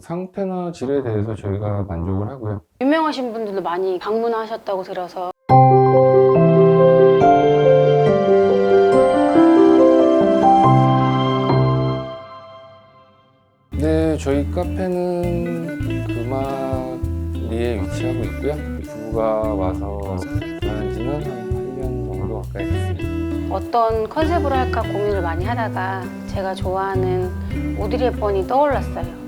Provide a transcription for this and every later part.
상태나 질에 대해서 저희가 만족을 하고요. 유명하신 분들도 많이 방문하셨다고 들어서 네, 저희 카페는 금마리에 위치하고 있고요. 부부가 와서 전한 지는 한 8년 정도 가까이 됐습니다. 어떤 컨셉으로 할까 고민을 많이 하다가 제가 좋아하는 오드리 헵번이 떠올랐어요.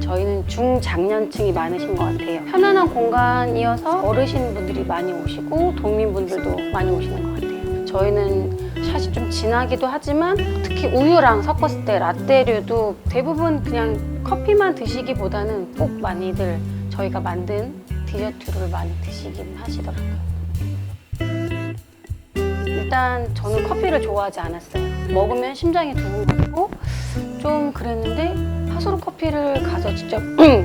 저희는 중장년층이 많으신 것 같아요. 편안한 공간이어서 어르신분들이 많이 오시고 동민분들도 많이 오시는 것 같아요. 저희는 샷이 좀 진하기도 하지만 특히 우유랑 섞었을 때 라떼류도 대부분 그냥 커피만 드시기보다는 꼭 많이들 저희가 만든 디저트를 많이 드시긴 하시더라고요. 일단 저는 커피를 좋아하지 않았어요. 먹으면 심장이 두근거리고 좀 그랬는데 파소르 커피를 가서 직접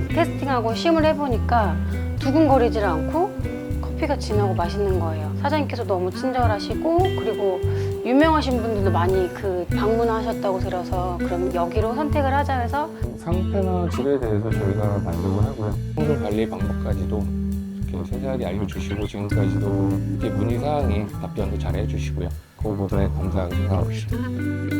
테스팅하고 시음을 해보니까 두근거리질 않고 커피가 진하고 맛있는 거예요. 사장님께서 너무 친절하시고 그리고 유명하신 분들도 많이 그 방문하셨다고 들어서 그럼 여기로 선택을 하자 해서 상태나 질에 대해서 저희가 만족을 하고요. 청소 관리 방법까지도 이렇게 세세하게 알려주시고 지금까지도 이렇게 문의 사항에 답변도 잘 해주시고요. 그 부분에 감사하게 생각하고 있습니다.